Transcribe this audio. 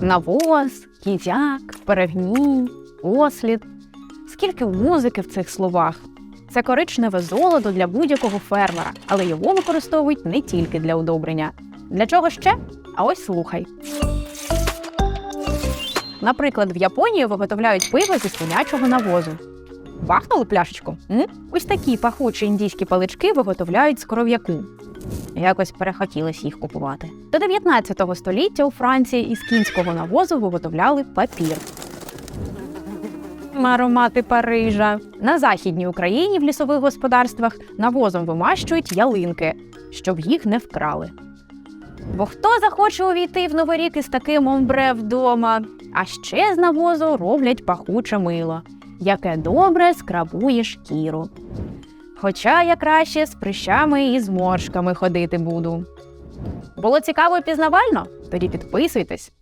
Навоз, кізяк, перегній, ослід. Скільки музики в цих словах. Це коричневе золото для будь-якого фермера, але його використовують не тільки для удобрення. Для чого ще? А ось слухай. Наприклад, в Японії виготовляють пиво зі свинячого навозу. Бахнули пляшечку? М? Ось такі пахучі індійські палички виготовляють з коров'яку. Якось перехотілося їх купувати. До 19 століття у Франції із кінського навозу виготовляли папір. Аромати Парижа. На західній Україні в лісових господарствах навозом вимащують ялинки, щоб їх не вкрали. Бо хто захоче увійти в новий рік із таким омбре вдома? А ще з навозу роблять пахуче мило, яке добре скрабує шкіру. Хоча я краще з прищами і зморшками ходити буду. Було цікаво і пізнавально? Тоді підписуйтесь,